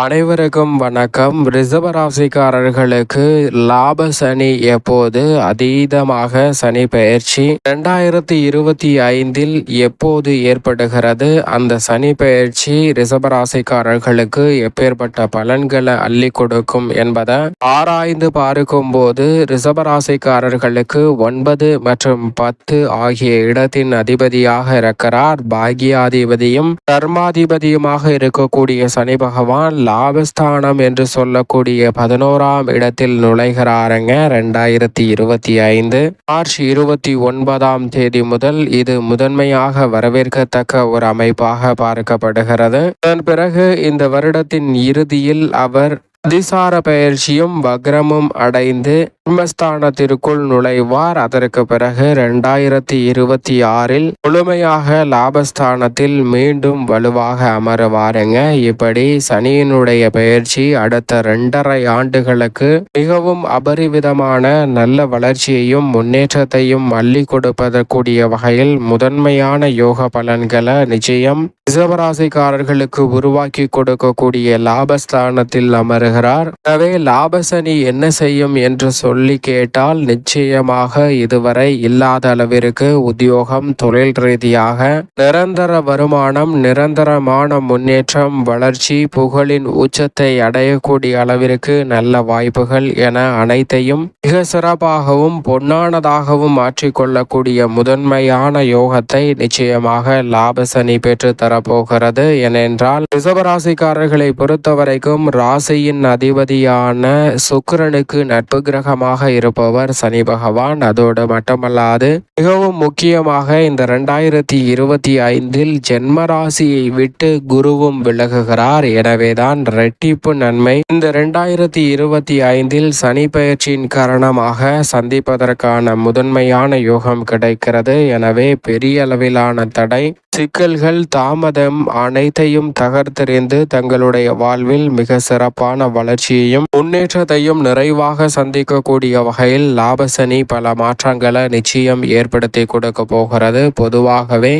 அனைவருக்கும் வணக்கம். ரிசர்வராசிக்காரர்களுக்கு லாப சனி எப்போது? அதீதமாக சனி பயிற்சி இரண்டாயிரத்தி இருபத்தி ஐந்தில் எப்போது ஏற்படுகிறது? அந்த சனி பயிற்சி ரிசர்வராசிக்காரர்களுக்கு எப்பேற்பட்ட பலன்களை அள்ளி கொடுக்கும் என்பதை ஆராய்ந்து பார்க்கும் போது ரிசர்வராசிக்காரர்களுக்கு ஒன்பது மற்றும் பத்து ஆகிய இடத்தின் அதிபதியாக இருக்கிறார். பாகியாதிபதியும் தர்மாதிபதியுமாக இருக்கக்கூடிய சனி பகவான் லாபஸ்தானம் என்று சொல்லக்கூடிய பதினோராம் இடத்தில் நுழைகிறாருங்க ரெண்டாயிரத்தி இருபத்தி ஐந்து. மார்ச் இருபத்தி ஒன்பதாம் தேதி முதல் இது முதன்மையாக வரவேற்கத்தக்க ஒரு அமைப்பாக பார்க்கப்படுகிறது. அதன் பிறகு இந்த வருடத்தின் இறுதியில் அவர் அதிசார பயிற்சியும் வக்ரமும் அடைந்து குடும்பஸ்தானத்திற்குள் நுழைவார். அதற்கு பிறகு இரண்டாயிரத்தி இருபத்தி ஆறில் முழுமையாக லாபஸ்தானத்தில் மீண்டும் வலுவாக அமருவாருங்க. இப்படி சனியினுடைய பயிற்சி அடுத்த இரண்டரை ஆண்டுகளுக்கு மிகவும் அபரிவிதமான நல்ல வளர்ச்சியையும் முன்னேற்றத்தையும் அள்ளி கொடுப்பதற்குரிய வகையில் முதன்மையான யோக பலன்களை நிச்சயம் ரிசவராசிக்காரர்களுக்கு உருவாக்கி கொடுக்கக்கூடிய லாபஸ்தானத்தில் அமருக அமருகிறார் எனவே லாபசனி என்ன செய்யும் என்று சொல்லி கேட்டால் நிச்சயமாக இதுவரை இல்லாத அளவிற்கு உத்தியோகம் தொழில் ரீதியாக நிரந்தர வருமானம் நிரந்தரமான முன்னேற்றம் வளர்ச்சி புகழின் உச்சத்தை அடையக்கூடிய அளவிற்கு நல்ல வாய்ப்புகள் என அனைத்தையும் மிக சிறப்பாகவும் பொன்னானதாகவும் மாற்றிக்கொள்ளக்கூடிய முதன்மையான யோகத்தை நிச்சயமாக லாபசனி பெற்று தரப்போகிறது ஏனென்றால் ரிசவராசிக்காரர்களை பொறுத்தவரைக்கும் ராசியின் அதிபதியான சுக்கிரனுக்கு நட்பு கிரகமாக இருப்பவர் சனி பகவான். அதோடு மட்டுமல்லாது மிகவும் முக்கியமாக இந்த ரெண்டாயிரத்தி இருபத்தி ஐந்தில் ஜென்மராசியை விட்டு குருவும் விலகுகிறார். எனவேதான் ரெட்டிப்பு நன்மை. இந்த ரெண்டாயிரத்தி இருபத்தி ஐந்தில் சனி பயிற்சியின் காரணமாக சந்திப்பதற்கான முதன்மையான யோகம் கிடைக்கிறது. எனவே பெரிய அளவிலான தடை சிக்கல்கள் தாமதம் அனைத்தையும் தகர்த்தெறிந்து தங்களுடைய வாழ்வில் மிக சிறப்பான வளர்ச்சியையும் முன்னேற்றத்தையும் நிறைவாக சந்திக்கக்கூடிய வகையில் லாபசனி பல மாற்றங்களை நிச்சயம் ஏற்படுத்தி கொடுக்க போகிறது. பொதுவாகவே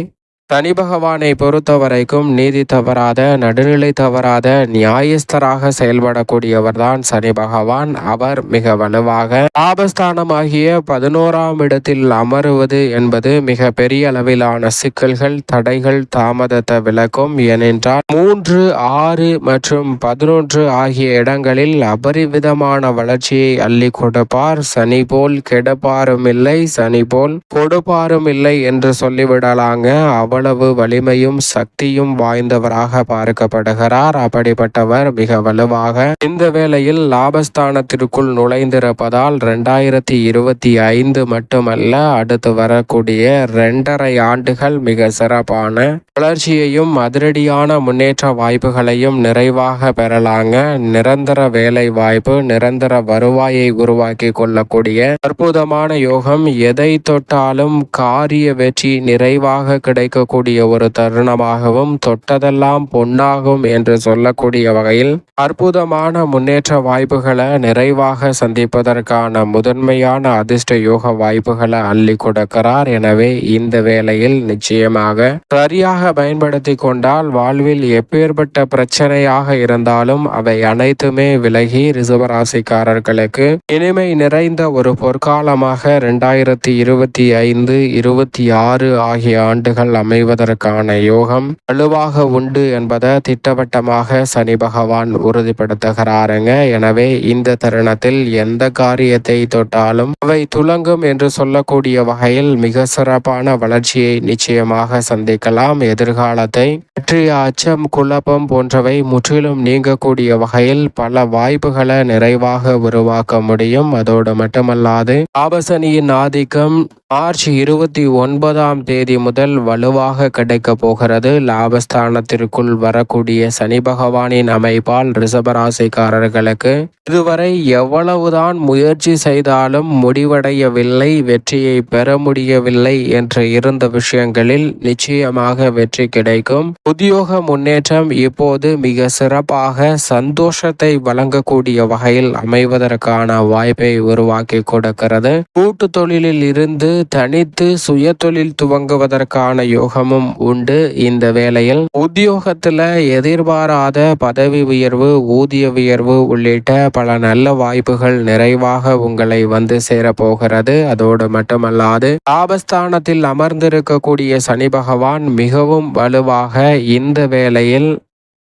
சனி பகவானை பொறுத்த வரைக்கும் நீதி தவறாத நடுநிலை தவறாத நியாயஸ்தராக செயல்படக்கூடியவர்தான் சனி பகவான். அவர் மிக வலுவாக ஆபஸ்தானமாகிய பதினோராம் இடத்தில் அமருவது என்பது மிக பெரிய அளவிலான சிக்கல்கள் தடைகள் தாமதத்தை விளக்கும். ஏனென்றால் மூன்று ஆறு மற்றும் பதினொன்று ஆகிய இடங்களில் அபரிவிதமான வளர்ச்சியை அள்ளி கொடுப்பார். சனி போல் கெடுப்பாரும் இல்லை சனி போல் கொடுப்பாரும் இல்லை என்று சொல்லிவிடலாங்க. அவர் அவ்வளவு வலிமையும் சக்தியும் வாய்ந்தவராக பார்க்கப்படுகிறார். அப்படிப்பட்டவர் மிக வலுவாக இந்த வேளையில் லாபஸ்தானத்திற்குள் நுழைந்திருப்பதால் இரண்டாயிரத்தி இருபத்தி ஐந்து மட்டுமல்ல அடுத்து வரக்கூடிய இரண்டரை ஆண்டுகள் மிக சிறப்பான வளர்ச்சியையும் அதிரடியான முன்னேற்ற வாய்ப்புகளையும் நிறைவாக பெறலாங்க. நிரந்தர வேலை வாய்ப்பு நிரந்தர வருவாயை உருவாக்கி கொள்ளக்கூடிய அற்புதமான யோகம். எதை தொட்டாலும் காரிய வெற்றி நிறைவாக கிடைக்கக்கூடிய ஒரு தருணமாகவும் தொட்டதெல்லாம் பொன்னாகும் என்று சொல்லக்கூடிய வகையில் அற்புதமான முன்னேற்ற வாய்ப்புகளை நிறைவாக சந்திப்பதற்கான முதன்மையான அதிர்ஷ்ட யோக வாய்ப்புகளை அள்ளி கொடுக்கிறார். எனவே இந்த வேளையில் நிச்சயமாக சரியாக பயன்படுத்தி கொண்டால் வாழ்வில் எப்பேற்பட்ட பிரச்சனையாக இருந்தாலும் அவை அனைத்துமே விலகி ரிசவராசிக்காரர்களுக்கு இனிமை நிறைந்த ஒரு பொற்காலமாக இரண்டாயிரத்தி இருபத்தி ஐந்து இருபத்தி ஆறு ஆகிய ஆண்டுகள் அமைவதற்கான யோகம் வலுவாக உண்டு என்பதை திட்டவட்டமாக சனி பகவான் உறுதிப்படுத்துகிறாருங்க. எனவே இந்த தருணத்தில் எந்த காரியத்தை தொட்டாலும் அவை துலங்கும் என்று சொல்லக்கூடிய வகையில் மிக சிறப்பான வளர்ச்சியை நிச்சயமாக சந்திக்கலாம். எதிர்காலத்தை பற்றிய அச்சம் குழப்பம் போன்றவை முற்றிலும் நீங்கக்கூடிய வகையில் பல வாய்ப்புகளை நிறைவாக உருவாக்க முடியும். அதோடு மட்டுமல்லாது ஆபசனியின் ஆதிக்கம் மார்ச் இருபத்தி ஒன்பதாம் தேதி முதல் வலுவாக கிடைக்க போகிறது. லாபஸ்தானத்திற்குள் வரக்கூடிய சனி பகவானின் அமைப்பால் ரிசபராசிக்காரர்களுக்கு இதுவரை எவ்வளவுதான் முயற்சி செய்தாலும் முடிவடையவில்லை வெற்றியை பெற முடியவில்லை என்று இருந்த விஷயங்களில் நிச்சயமாக வெற்றி கிடைக்கும். உத்தியோக முன்னேற்றம் இப்போது மிக சிறப்பாக சந்தோஷத்தை வழங்கக்கூடிய வகையில் அமைவதற்கான வாய்ப்பை உருவாக்கி கொடுக்கிறது. கூட்டு தொழிலில் இருந்து தனித்து சுய தொழில் துவங்குவதற்கான யோகமும் உண்டு இந்த வேளையில். உத்தியோகத்துல எதிர்பாராத பதவி உயர்வு ஊதிய உயர்வு உள்ளிட்ட பல நல்ல வாய்ப்புகள் நிறைவாக உங்களை வந்து சேரப்போகிறது. அதோடு மட்டுமல்லாது லாபஸ்தானத்தில் அமர்ந்திருக்கக்கூடிய சனி பகவான் மிகவும் வலுவாக இந்த வேளையில்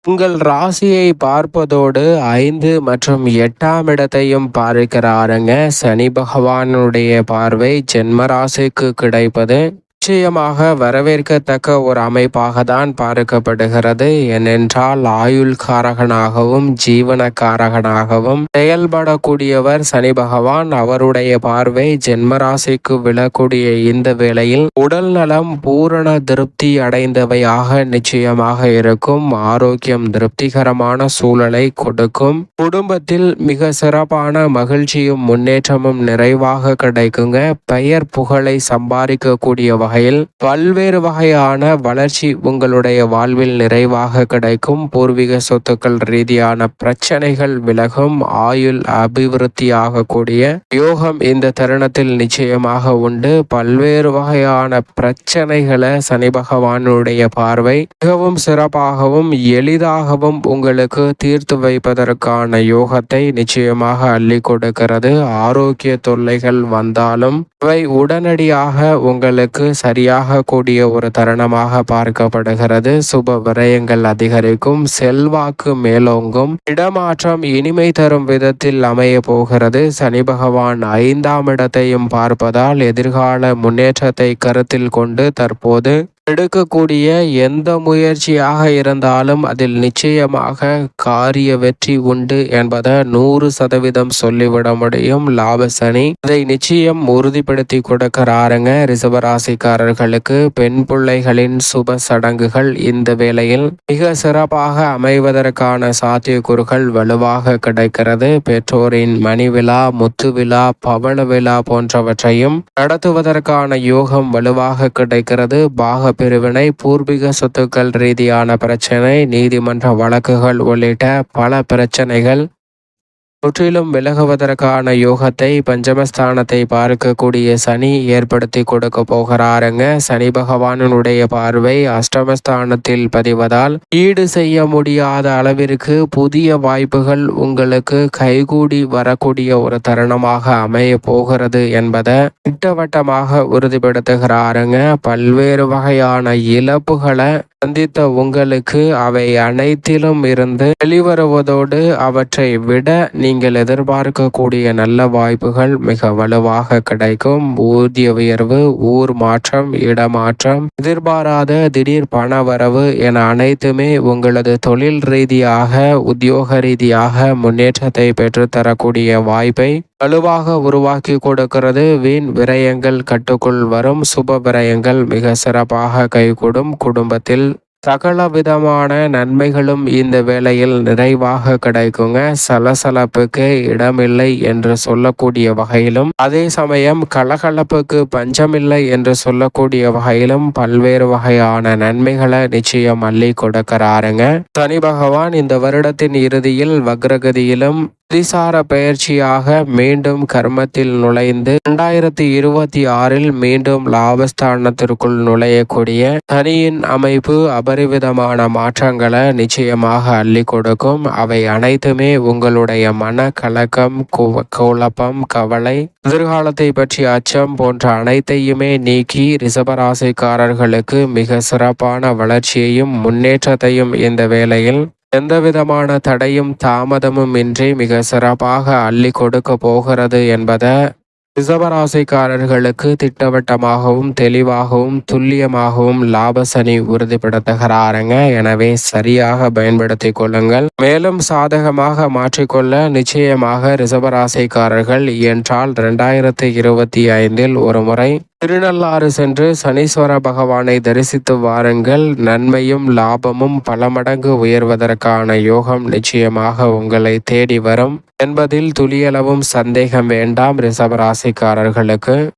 உங்கள் ராசியை பார்ப்பதோடு ஐந்து மற்றும் எட்டாம் இடத்தையும் பார்க்கிறாருங்க. சனி பகவானுடைய பார்வை ஜென்ம ராசிக்கு கிடைப்பது நிச்சயமாக வரவேற்கத்தக்க ஒரு அமைப்பாக தான் பார்க்கப்படுகிறது. ஏனென்றால் ஆயுள் காரகனாகவும் ஜீவனக்காரகனாகவும் செயல்படக்கூடியவர் சனி பகவான். அவருடைய பார்வை ஜென்மராசிக்கு விழக்கூடிய இந்த வேளையில் உடல் நலம் பூரண திருப்தி அடைந்தவையாக நிச்சயமாக இருக்கும். ஆரோக்கியம் திருப்திகரமான சூழலை கொடுக்கும். குடும்பத்தில் மிக சிறப்பான மகிழ்ச்சியும் முன்னேற்றமும் நிறைவாக கிடைக்குங்க. பெயர் புகழை சம்பாதிக்கக்கூடிய வகையில் பல்வேறு வகையான வளர்ச்சி உங்களுடைய வாழ்வில் நிறைவாக கிடைக்கும். பூர்வீக சொத்துக்கள் ரீதியான பிரச்சனைகள் விலகும். ஆயுள் அபிவிருத்தியாகக்கூடிய யோகம் இந்த தருணத்தில் நிச்சயமாக உண்டு. பல்வேறு வகையான பிரச்சனைகளை சனி பகவானுடைய பார்வை மிகவும் சிறப்பாகவும் எளிதாகவும் உங்களுக்கு தீர்த்து வைப்பதற்கான யோகத்தை நிச்சயமாக அள்ளி கொடுக்கிறது. ஆரோக்கிய தொல்லைகள் வந்தாலும் இவை உடனடியாக உங்களுக்கு சரியாக கூடிய ஒரு தருணமாக பார்க்கப்படுகிறது. சுப விரயங்கள் அதிகரிக்கும் செல்வாக்கு மேலோங்கும் இடமாற்றம் இனிமை தரும் விதத்தில் அமைய போகிறது. சனி பகவான் ஐந்தாம் இடத்தையும் பார்ப்பதால் எதிர்கால முன்னேற்றத்தை கருத்தில் கொண்டு தற்போது எடுக்கக்கூடிய எந்த முயற்சியாக இருந்தாலும் அதில் நிச்சயமாக காரிய வெற்றி உண்டு என்பதை நூறு சதவீதம் சொல்லிவிட முடியும். லாபசனி இதை நிச்சயம் உறுதிப்படுத்தி கொடுக்கிறாருங்க. ரிசவராசிக்காரர்களுக்கு பெண் பிள்ளைகளின் சுப சடங்குகள் இந்த வேளையில் மிக சிறப்பாக அமைவதற்கான சாத்தியக்கூறுகள் வலுவாக கிடைக்கிறது. பெற்றோரின் மணி விழா முத்து விழா பவள விழா போன்றவற்றையும் நடத்துவதற்கான யோகம் வலுவாக கிடைக்கிறது. பாக பிரிவினை பூர்வீக சொத்துக்கள் ரீதியான பிரச்சனை நீதிமன்ற வழக்குகள் உள்ளிட்ட பல பிரச்சனைகள் முற்றிலும் விலகுவதற்கான யோகத்தை பஞ்சமஸ்தானத்தை பார்க்கக்கூடிய சனி ஏற்படுத்தி கொடுக்க போகிறாருங்க. சனி பகவானுடைய பார்வை அஷ்டமஸ்தானத்தில் பதிவதால் ஈடு செய்ய முடியாத அளவிற்கு புதிய வாய்ப்புகள் உங்களுக்கு கைகூடி வரக்கூடிய ஒரு தருணமாக அமைய போகிறது என்பதை திட்டவட்டமாக உறுதிப்படுத்துகிறாருங்க. பல்வேறு வகையான இழப்புகளை சந்தித்த உங்களுக்கு அவை அனைத்திலும் இருந்து வெளிவருவதோடு அவற்றை விட நீங்கள் எதிர்பார்க்கக்கூடிய நல்ல வாய்ப்புகள் மிக வலுவாக கிடைக்கும். ஊதிய உயர்வு ஊர் மாற்றம் இடமாற்றம் எதிர்பாராத திடீர் பண வரவு என அனைத்துமே உங்களது தொழில் ரீதியாக உத்தியோக ரீதியாக முன்னேற்றத்தை பெற்றுத்தரக்கூடிய வாய்ப்பை வலுவாக உருவாக்கி கொடுக்கிறது. வீண் விரயங்கள் கட்டுக்குள் வரும். சுப விரயங்கள் மிக சிறப்பாக கைகூடும். குடும்பத்தில் சகல விதமான நன்மைகளும் இந்த வேளையில் நிறைவாக கிடைக்குங்க. சலசலப்புக்கு இடமில்லை என்று சொல்லக்கூடிய வகையிலும் அதே சமயம் கலகலப்புக்கு பஞ்சமில்லை என்று சொல்லக்கூடிய வகையிலும் பல்வேறு வகையான நன்மைகளை நிச்சயம் அள்ளி கொடுக்கிறாருங்க. சனி பகவான் இந்த வருடத்தின் இறுதியில் வக்ரகதியிலும் அதிசார பயிற்சியாக மீண்டும் கர்மத்தில் நுழைந்து இரண்டாயிரத்தி இருபத்தி ஆறில் மீண்டும் லாபஸ்தானத்திற்குள் நுழையக்கூடிய சனியின் அமைப்பு அபரிவிதமான மாற்றங்களை நிச்சயமாக அள்ளி கொடுக்கும். அவை அனைத்துமே உங்களுடைய மன கலக்கம் குழப்பம் கவலை எதிர்காலத்தை பற்றி அச்சம் போன்ற அனைத்தையுமே நீக்கி ரிசபராசிக்காரர்களுக்கு மிக சிறப்பான வளர்ச்சியையும் முன்னேற்றத்தையும் இந்த வேளையில் எந்தவிதமான தடையும் தாமதமும் இன்றி மிக சிறப்பாக அள்ளி கொடுக்க போகிறது என்பதை ரிசவராசிக்காரர்களுக்கு திட்டவட்டமாகவும் தெளிவாகவும் துல்லியமாகவும் லாபசனி உறுதிப்படுத்துகிறாருங்க. எனவே சரியாக பயன்படுத்தி கொள்ளுங்கள். மேலும் சாதகமாக மாற்றிக்கொள்ள நிச்சயமாக ரிசவராசிக்காரர்கள் என்றால் இரண்டாயிரத்தி இருபத்தி ஐந்தில் ஒரு முறை திருநள்ளாறு சென்று சனீஸ்வர பகவானை தரிசித்து வாருங்கள். நன்மையும் லாபமும் பல மடங்கு உயர்வதற்கான யோகம் நிச்சயமாக உங்களை தேடி வரும். என்பதில் துளியளவும் சந்தேகம் வேண்டாம் ரிசவராசிக்காரர்களுக்கு